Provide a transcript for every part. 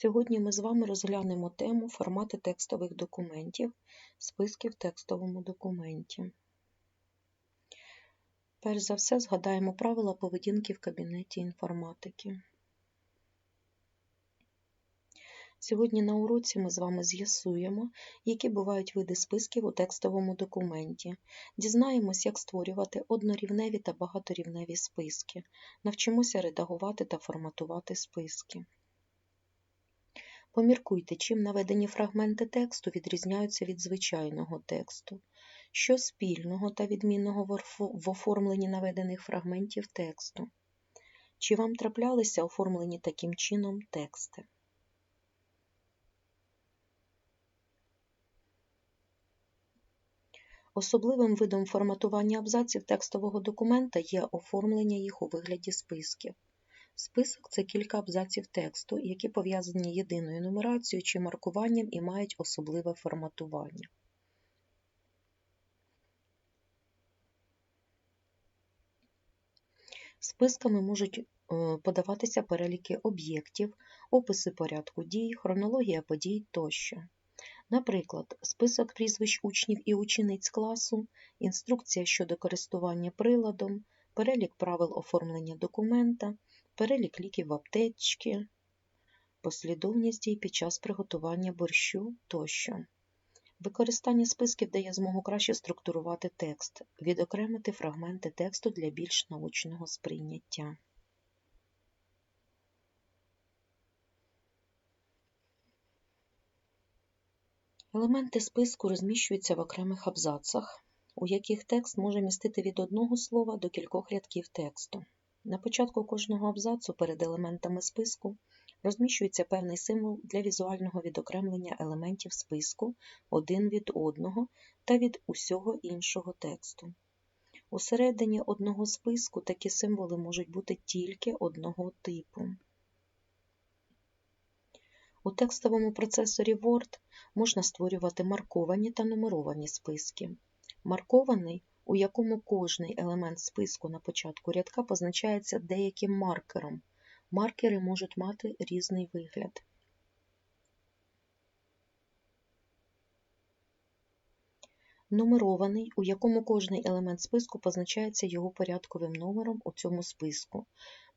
Сьогодні ми з вами розглянемо тему формати текстових документів, списки в текстовому документі. Перш за все згадаємо правила поведінки в кабінеті інформатики. Сьогодні на уроці ми з вами з'ясуємо, які бувають види списків у текстовому документі, дізнаємось, як створювати однорівневі та багаторівневі списки, навчимося редагувати та форматувати списки. Поміркуйте, чим наведені фрагменти тексту відрізняються від звичайного тексту, що спільного та відмінного в оформленні наведених фрагментів тексту. Чи вам траплялися оформлені таким чином тексти? Особливим видом форматування абзаців текстового документа є оформлення їх у вигляді списків. Список це кілька абзаців тексту, які пов'язані єдиною нумерацією чи маркуванням і мають особливе форматування. Списками можуть е, подаватися переліки об'єктів, описи порядку дій, хронологія подій тощо. Наприклад, список прізвищ учнів і учениць класу, інструкція щодо користування приладом, перелік правил оформлення документа, перелік ліків в аптечці, послідовність дій під час приготування борщу тощо. Використання списків дає змогу краще структурувати текст, відокремити фрагменти тексту для більш научного сприйняття. Елементи списку розміщуються в окремих абзацах, у яких текст може містити від одного слова до кількох рядків тексту. На початку кожного абзацу перед елементами списку розміщується певний символ для візуального відокремлення елементів списку один від одного та від усього іншого тексту. Усередині одного списку такі символи можуть бути тільки одного типу. У текстовому процесорі Word можна створювати марковані та нумеровані списки. Маркований у якому кожний елемент списку на початку рядка позначається деяким маркером. Маркери можуть мати різний вигляд. Нумерований, у якому кожний елемент списку позначається його порядковим номером у цьому списку.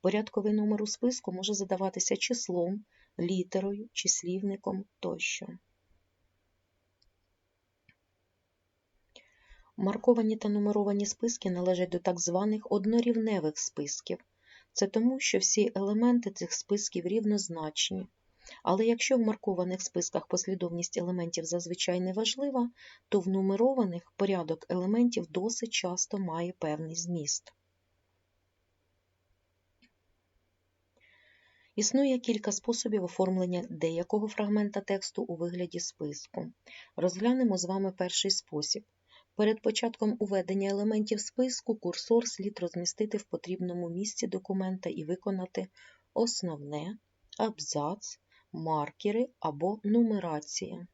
Порядковий номер у списку може задаватися числом, літерою, числівником тощо. Марковані та нумеровані списки належать до так званих однорівневих списків. Це тому, що всі елементи цих списків рівнозначні. Але якщо в маркованих списках послідовність елементів зазвичай не важлива, то в нумерованих порядок елементів досить часто має певний зміст. Існує кілька способів оформлення деякого фрагмента тексту у вигляді списку. Розглянемо з вами перший спосіб. Перед початком уведення елементів списку курсор слід розмістити в потрібному місці документа і виконати основне, абзац, маркери або нумерація.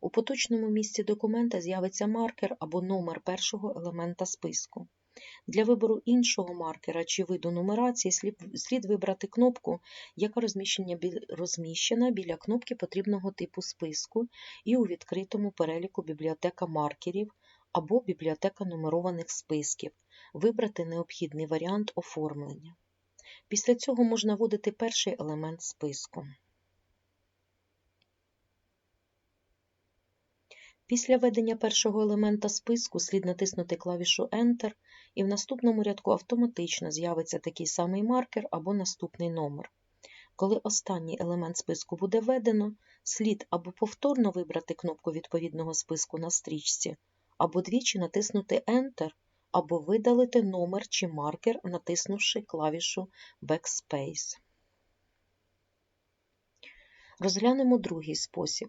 У поточному місці документа з'явиться маркер або номер першого елемента списку. Для вибору іншого маркера чи виду нумерації слід вибрати кнопку, яка розміщена біля кнопки потрібного типу списку і у відкритому переліку бібліотека маркерів або бібліотека нумерованих списків, вибрати необхідний варіант оформлення. Після цього можна вводити перший елемент списку. Після введення першого елемента списку слід натиснути клавішу Enter, і в наступному рядку автоматично з'явиться такий самий маркер або наступний номер. Коли останній елемент списку буде введено, слід або повторно вибрати кнопку відповідного списку на стрічці, або двічі натиснути Enter, або видалити номер чи маркер, натиснувши клавішу Backspace. Розглянемо другий спосіб.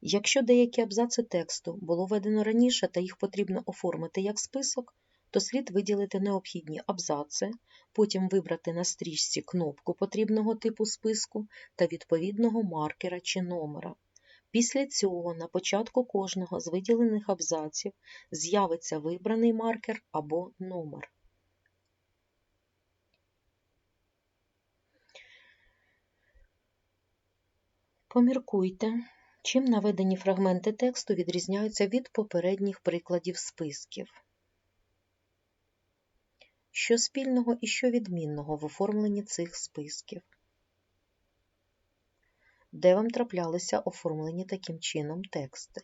Якщо деякі абзаци тексту було введено раніше та їх потрібно оформити як список, то слід виділити необхідні абзаци, потім вибрати на стрічці кнопку потрібного типу списку та відповідного маркера чи номера. Після цього на початку кожного з виділених абзаців з'явиться вибраний маркер або номер. Поміркуйте, чим наведені фрагменти тексту відрізняються від попередніх прикладів списків. Що спільного і що відмінного в оформленні цих списків? Де вам траплялися оформлені таким чином тексти?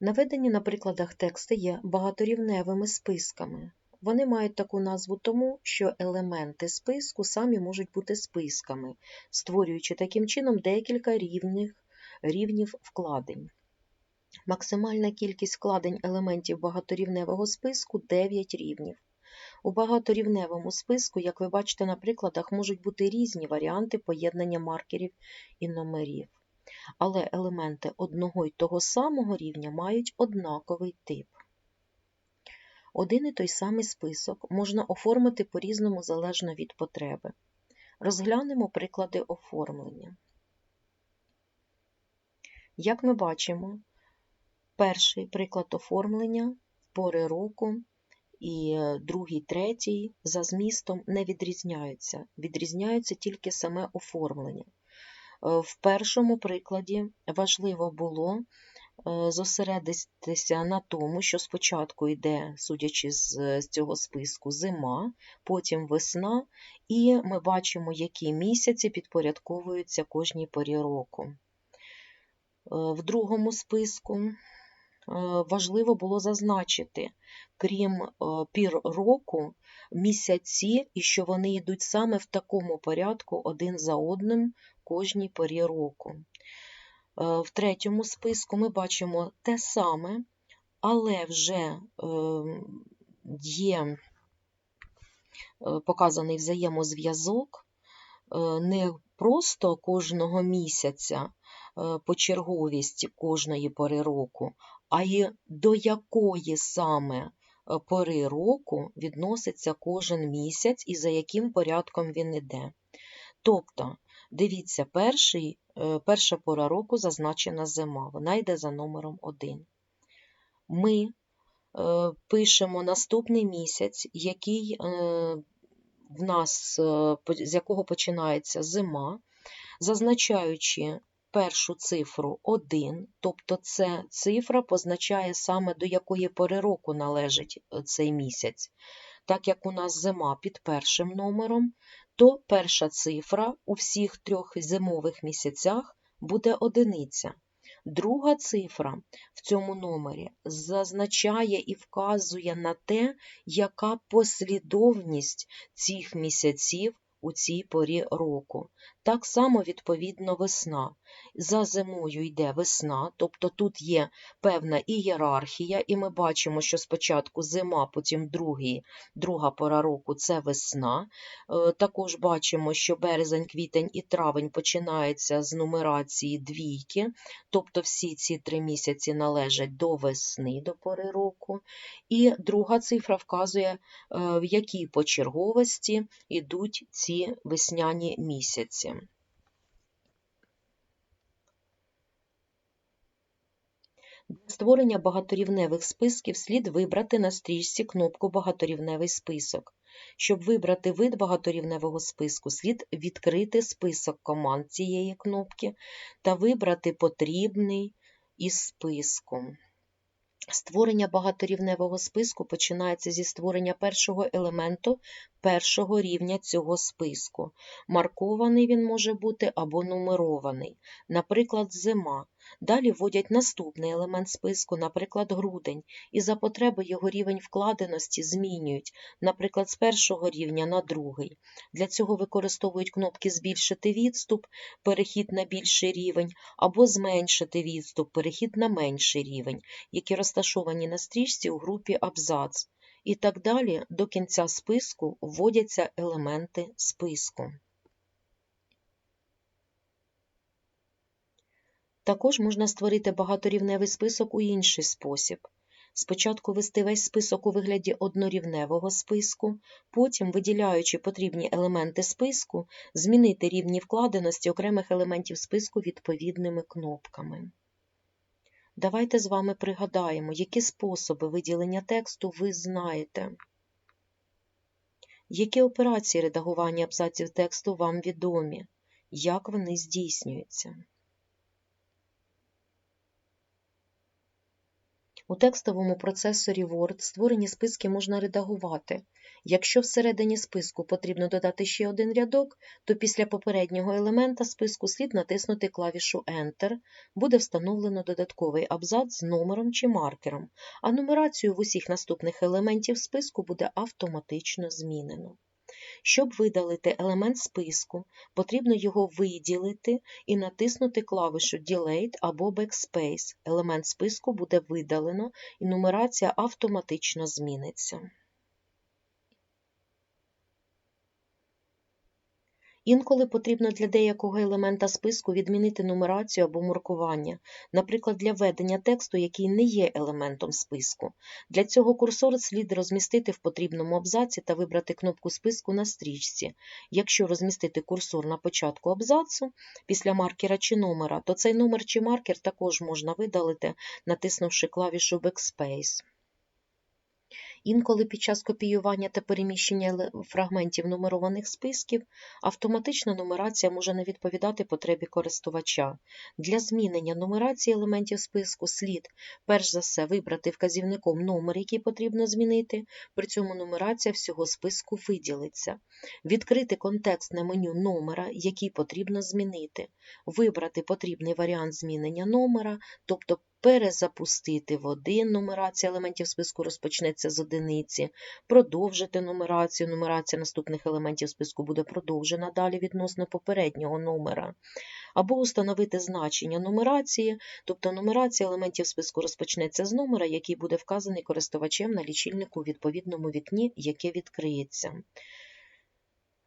Наведені на прикладах тексти є багаторівневими списками. Вони мають таку назву тому, що елементи списку самі можуть бути списками, створюючи таким чином декілька рівних, рівнів вкладень. Максимальна кількість вкладень елементів багаторівневого списку 9 рівнів. У багаторівневому списку, як ви бачите на прикладах, можуть бути різні варіанти поєднання маркерів і номерів. Але елементи одного й того самого рівня мають однаковий тип. Один і той самий список можна оформити по-різному залежно від потреби. Розглянемо приклади оформлення. Як ми бачимо, перший приклад оформлення пори року і другий, третій за змістом не відрізняються. Відрізняються тільки саме оформлення. В першому прикладі важливо було Е, зосередитися на тому, що спочатку йде, судячи з цього списку, зима, потім весна, і ми бачимо, які місяці підпорядковуються кожній порі року. Е, в другому списку е, важливо було зазначити, крім пір року, місяці, і що вони йдуть саме в такому порядку один за одним кожній порі року. Е, в третьому списку ми бачимо те саме, але вже е, є е, показаний взаємозв'язок не просто кожного місяця почерговість кожної пори року, а й до якої саме пори року відноситься кожен місяць і за яким порядком він іде. Тобто, дивіться, перший Е, перша пора року зазначена зима, вона йде за номером 1. Ми е, пишемо наступний місяць, який е, в нас, з якого починається зима, зазначаючи першу цифру 1, тобто це цифра позначає саме до якої пори року належить цей місяць. Так як у нас зима під першим номером, то перша цифра у всіх трьох зимових місяцях буде одиниця. Друга цифра в цьому номері зазначає і вказує на те, яка послідовність цих місяців у цій порі року. Так само, відповідно, весна. За зимою йде весна, тобто тут є певна ієрархія, і ми бачимо, що спочатку зима, потім другий, друга пора року це весна. Е, також бачимо, що березень, квітень і травень починається з нумерації двійки, тобто всі ці три місяці належать до весни, до пори року. І друга цифра вказує, е, в якій почерговості йдуть ці весняні місяці. Для створення багаторівневих списків слід вибрати на стрічці кнопку Багаторівневий список. Щоб вибрати вид багаторівневого списку, слід відкрити список команд цієї кнопки та вибрати потрібний із списком. Створення багаторівневого списку починається зі створення першого елементу першого рівня цього списку. Маркований він може бути або нумерований, наприклад, зима. Далі вводять наступний елемент списку, наприклад, грудень, і за потреби його рівень вкладеності змінюють, наприклад, з першого рівня на другий. Для цього використовують кнопки Збільшити відступ, перехід на більший рівень, або зменшити відступ, перехід на менший рівень, які розташовані на стрічці у групі Абзац. І так далі до кінця списку вводяться елементи списку. Також можна створити багаторівневий список у інший спосіб. Спочатку вести весь список у вигляді однорівневого списку, потім, виділяючи потрібні елементи списку, змінити рівні вкладеності окремих елементів списку відповідними кнопками. Давайте з вами пригадаємо, які способи виділення тексту ви знаєте. Які операції редагування абзаців тексту вам відомі? Як вони здійснюються? У текстовому процесорі Word створені списки можна редагувати. Якщо всередині списку потрібно додати ще один рядок, то після попереднього елемента списку слід натиснути клавішу Enter, буде встановлено додатковий абзац з номером чи маркером, а нумерацію в усіх наступних елементів списку буде автоматично змінено. Щоб видалити елемент списку, потрібно його виділити і натиснути клавішу Delete або Backspace. Елемент списку буде видалено і нумерація автоматично зміниться. Інколи потрібно для деякого елемента списку відмінити нумерацію або маркування, наприклад, для введення тексту, який не є елементом списку. Для цього курсор слід розмістити в потрібному абзаці та вибрати кнопку списку на стрічці. Якщо розмістити курсор на початку абзацу після маркера чи номера, то цей номер чи маркер також можна видалити, натиснувши клавішу Backspace. Інколи під час копіювання та переміщення фрагментів нумерованих списків автоматична нумерація може не відповідати потребі користувача. Для змінення нумерації елементів списку слід, перш за все, вибрати вказівником номер, який потрібно змінити, при цьому нумерація всього списку виділиться. Відкрити контекстне меню номера, який потрібно змінити, вибрати потрібний варіант змінення номера, тобто перезапустити в один, нумерація елементів списку розпочнеться з одиниці, продовжити нумерацію, нумерація наступних елементів списку буде продовжена далі відносно попереднього номера, або установити значення нумерації, тобто нумерація елементів списку розпочнеться з номера, який буде вказаний користувачем на лічильнику у відповідному вікні, яке відкриється.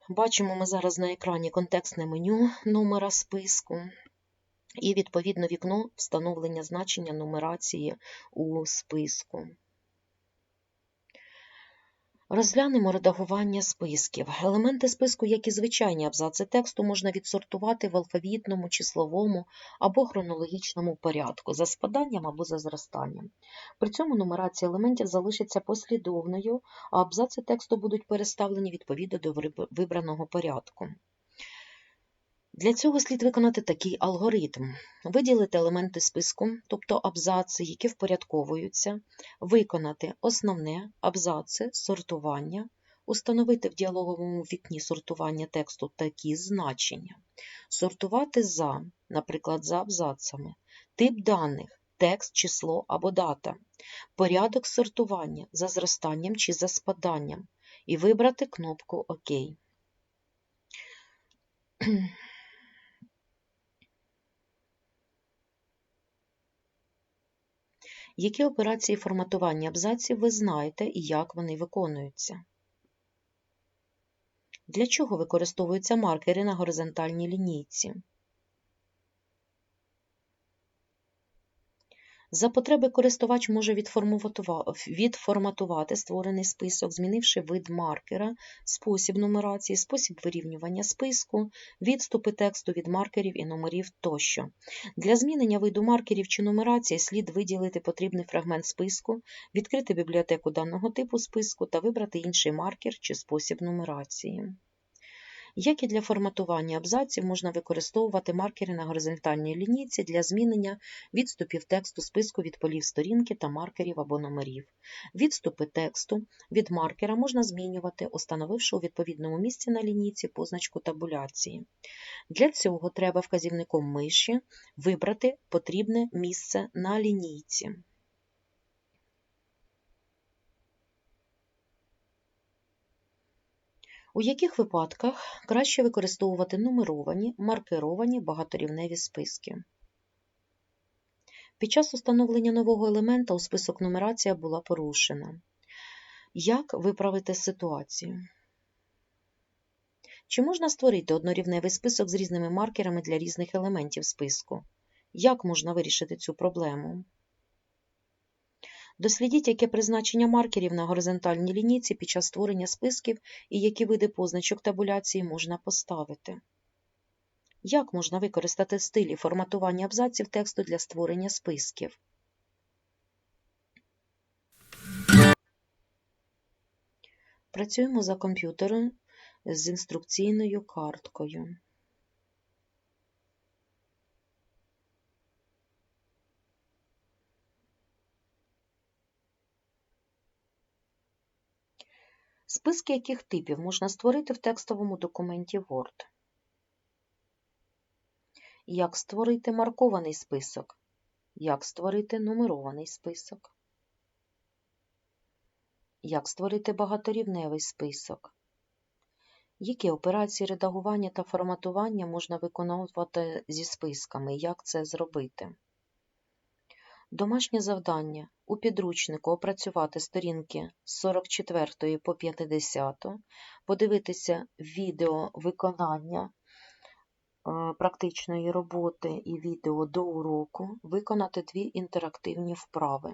Бачимо ми зараз на екрані контекстне меню номера списку і відповідно вікно встановлення значення нумерації у списку. Розглянемо редагування списків. Елементи списку, як і звичайні абзаци тексту, можна відсортувати в алфавітному, числовому або хронологічному порядку, за спаданням або за зростанням. При цьому нумерація елементів залишиться послідовною, а абзаци тексту будуть переставлені відповідно до вибраного порядку. Для цього слід виконати такий алгоритм: виділити елементи списку, тобто абзаци, які впорядковуються, виконати основне абзаци сортування, установити в діалоговому вікні сортування тексту такі значення, сортувати за, наприклад, за абзацами, тип даних, текст, число або дата, порядок сортування за зростанням чи за спаданням, і вибрати кнопку ОК. Які операції форматування абзаців ви знаєте і як вони виконуються? Для чого використовуються маркери на горизонтальній лінійці? За потреби користувач може відформатувати створений список, змінивши вид маркера, спосіб нумерації, спосіб вирівнювання списку, відступи тексту від маркерів і номерів тощо. Для змінення виду маркерів чи нумерації слід виділити потрібний фрагмент списку, відкрити бібліотеку даного типу списку та вибрати інший маркер чи спосіб нумерації. Як і для форматування абзаців, можна використовувати маркери на горизонтальній лінійці для змінення відступів тексту списку від полів сторінки та маркерів або номерів. Відступи тексту від маркера можна змінювати, установивши у відповідному місці на лінійці позначку табуляції. Для цього треба вказівником миші вибрати потрібне місце на лінійці. У яких випадках краще використовувати нумеровані, маркеровані багаторівневі списки? Під час установлення нового елемента у список нумерація була порушена. Як виправити ситуацію? Чи можна створити однорівневий список з різними маркерами для різних елементів списку? Як можна вирішити цю проблему? Дослідіть, яке призначення маркерів на горизонтальній лінійці під час створення списків і які види позначок табуляції можна поставити. Як можна використати стилі форматування абзаців тексту для створення списків? Працюємо за комп'ютером з інструкційною карткою. Списки яких типів можна створити в текстовому документі Word? Як створити маркований список? Як створити нумерований список? Як створити багаторівневий список? Які операції редагування та форматування можна виконувати зі списками? Як це зробити? Домашнє завдання у підручнику опрацювати сторінки з 44 по 50, подивитися відео виконання е, практичної роботи і відео до уроку, виконати дві інтерактивні вправи.